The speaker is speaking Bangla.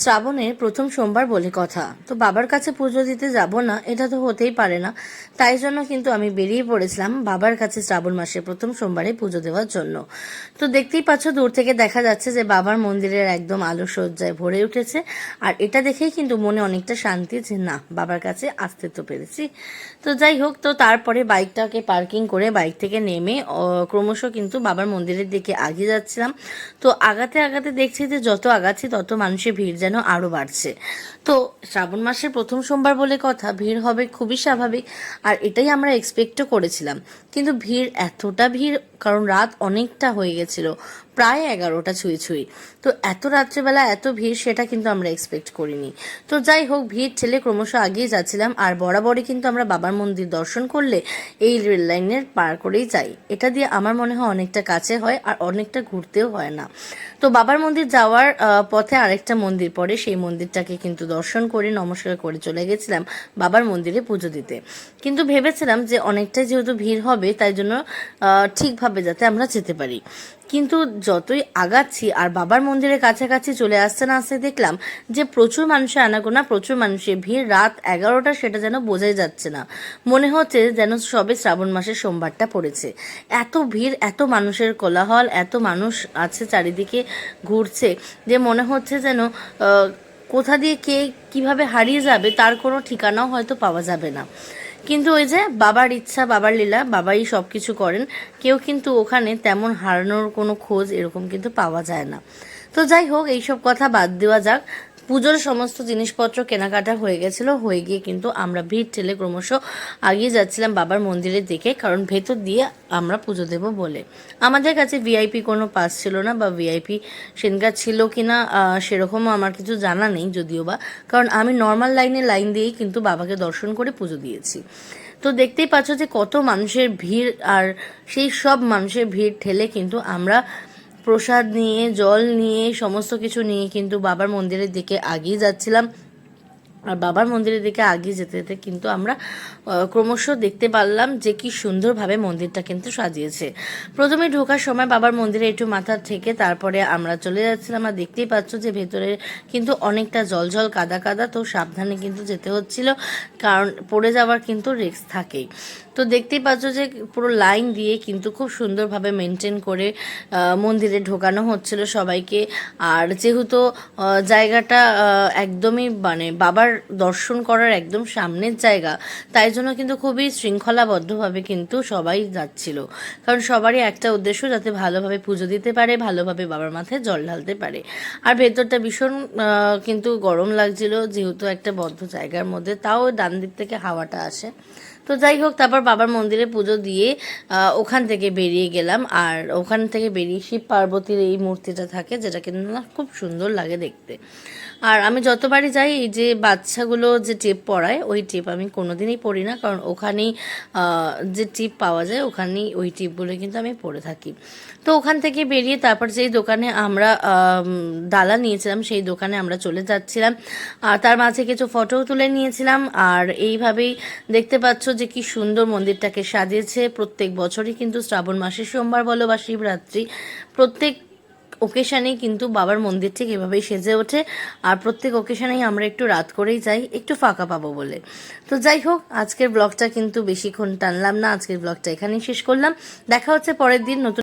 শ্রাবণের প্রথম সোমবার বলে কথা। তো বাবার কাছে পুজো দিতে যাব না, এটা তো হতেই পারে না। তাই জন্য কিন্তু আমি বেরিয়ে পড়েছিলাম বাবার কাছে শ্রাবণ মাসের প্রথম সোমবারে পুজো দেওয়ার জন্য। তো দেখতেই পাচ্ছ, দূর থেকে দেখা যাচ্ছে যে বাবার মন্দিরের একদম আলো সজ্জায় ভরে উঠেছে। আর এটা দেখেই কিন্তু মনে অনেকটা শান্তি যে না, বাবার কাছে আসতে তো পেরেছি। তো যাই হোক, তো তারপরে বাইকটাকে পার্কিং করে বাইক থেকে নেমে ক্রমশ কিন্তু বাবার মন্দিরের দিকে আগিয়ে যাচ্ছিলাম। তো আগাতে আগাতে দেখছি যে যত আগাচ্ছি তত মানুষের ভিড় যেন আরও বাড়ছে। তো শ্রাবণ মাসের প্রথম সোমবার বলে কথা, ভিড় হবে খুবই স্বাভাবিক, আর এটাই আমরা এক্সপেক্টও করেছিলাম। কিন্তু ভিড় এতটা ভিড়, কারণ রাত অনেকটা হয়ে গেছিল। প্রায় এগারোটা ছুঁই ছুঁই। তো এত রাত্রেবেলা এত ভিড়, সেটা কিন্তু আমরা এক্সপেক্ট করিনি। তো যাই হোক, ভিড় ঠেলে ক্রমশ আগিয়ে যাচ্ছিলাম, আর বরাবরই কিন্তু আমরা বাবার মন্দির দর্শন করলে এই রেল লাইনের পার করেই যাই। এটা দিয়ে আমার মনে হয় অনেকটা কাছে হয়, আর অনেকটা ঘুরতেও হয় না। তো বাবার মন্দির যাওয়ার পথে আরেকটা মন্দির পড়ে, সেই মন্দিরটাকে কিন্তু দর্শন করে, নমস্কার করে চলে গেছিলাম বাবার মন্দিরে পুজো দিতে। কিন্তু ভেবেছিলাম যে অনেকটা যেহেতু ভিড় হবে, তাই জন্য ঠিকভাবে যাতে আমরা যেতে পারি। কিন্তু যতই আগাচ্ছি আর বাবার মন্দিরের কাছাকাছি চলে আসতে না আসতে দেখলাম যে প্রচুর মানুষের আনাগোনা, প্রচুর মানুষের ভিড়, রাত এগারোটা সেটা যেন বোঝাই যাচ্ছে না। মনে হচ্ছে যেন সবে শ্রাবণ মাসের সোমবারটা পড়েছে। এত ভিড়, এত মানুষের কোলাহল, এত মানুষ আছে চারিদিকে ঘুরছে যে মনে হচ্ছে যেন কোথা দিয়ে কে কীভাবে হারিয়ে যাবে তার কোনো ঠিকানাও হয়তো পাওয়া যাবে না। কিন্তু ওই যে বাবার ইচ্ছা, বাবার লীলা, বাবাই সব কিছু করেন, কেউ কিন্তু ওখানে তেমন হারানোর কোনো খোঁজ এরকম কিন্তু পাওয়া যায় না। তো যাই হোক, এইসব কথা বাদ দেওয়া যাক। পুজোর সমস্ত জিনিসপত্র কেনাকাটা হয়ে গেছিল, হয়ে গিয়ে কিন্তু আমরা ভিড় ঠেলে ক্রমশ আগিয়ে যাচ্ছিলাম বাবার মন্দিরের দিকে, কারণ ভেতর দিয়ে আমরা পুজো দেব বলে। আমাদের কাছে ভিআইপি কোনো পাস ছিল না বা ভিআইপি সেনকার ছিল কি না সেরকমও আমার কিছু জানা নেই যদিও বা, কারণ আমি নর্মাল লাইনে লাইন দিয়েই কিন্তু বাবাকে দর্শন করে পুজো দিয়েছি। তো দেখতেই পাচ্ছ যে কত মানুষের ভিড় আর সেই সব মানুষের ভিড় ঠেলে কিন্তু আমরা প্রসাদ নিয়ে, জল নিয়ে, সমস্ত কিছু নিয়ে কিন্তু বাবার মন্দিরের দিকে আগিয়ে যাচ্ছিলাম। আর বাবার মন্দিরের দিকে আগিয়ে যেতে যেতে কিন্তু আমরা ক্রমশ দেখতে পারলাম যে কি সুন্দরভাবে মন্দিরটা কিন্তু সাজিয়েছে। প্রথমে ঢোকার সময় বাবার মন্দিরে একটু মাথা থেকে তারপরে আমরা চলে যাচ্ছিলাম। আর দেখতেই পাচ্ছ যে ভেতরে কিন্তু অনেকটা জল জল কাদা কাদা, তো সাবধানে কিন্তু যেতে হচ্ছিল। কারণ পড়ে যাওয়ার কিন্তু রিস্ক থাকেই। তো দেখতেই পাচ্ছ যে পুরো লাইন দিয়ে কিন্তু খুব সুন্দরভাবে মেনটেন করে মন্দিরে ঢোকানো হচ্ছিল সবাইকে। আর যেহেতু জায়গাটা একদমই মানে বাবার দর্শন করার একদম সামনের জায়গা, তাই জন্য কিন্তু খুবই শৃঙ্খলাবদ্ধভাবে কিন্তু সবাই যাচ্ছিল। কারণ সবারই একটা উদ্দেশ্য যাতে ভালোভাবে পুজো দিতে পারে, ভালোভাবে বাবার মাথায় জল ঢালতে পারে। আর ভেতরটা ভীষণ কিন্তু গরম লাগছিল, যেহেতু একটা বদ্ধ জায়গার মধ্যে, তাও ডান দিক থেকে হাওয়াটা আসে। তো যাই হোক তারপর বাবার মন্দিরে পুজো দিয়ে ওখান থেকে বেরিয়ে গেলাম। আর ওখান থেকে বেরিয়ে শিব পার্বতীর এই মূর্তিটা থাকে যেটা কিন্তু না খুব সুন্দর লাগে দেখতে। আর আমি যতবারই যাই এই যে বাচ্চাগুলো যে টেপ পরায় ওই টেপ আমি কোনোদিনই পড়ি না। কারণ ওখানেই যে টিপ পাওয়া যায় ওখানেই ওই টিপগুলো কিন্তু আমি পরে থাকি। তো ওখান থেকে বেরিয়ে তারপর যেই দোকানে আমরা আম, ডালা নিয়েছিলাম সেই দোকানে আমরা চলে যাচ্ছিলাম। আর তার মাঝে কিছু ফটোও তুলে নিয়েছিলাম। আর এইভাবেই দেখতে পাচ্ছ যে কি সুন্দর মন্দিরটাকে সাজিয়েছে। প্রত্যেক বছরই কিন্তু শ্রাবণ মাসে সোমবার বলো বা শিবরাত্রি, প্রত্যেক ওকেশানেই কিন্তু বাবার মন্দির ঠিক এভাবেই সেজে ওঠে। আর প্রত্যেক ওকেশানেই আমরা একটু রাত করেই যাই, একটু ফাঁকা পাবো বলে। তো যাই হোক, আজকের ব্লগটা কিন্তু বেশিক্ষণ টানলাম না, আজকের ব্লগটা এখানেই শেষ করলাম। দেখা হচ্ছে পরের দিন নতুন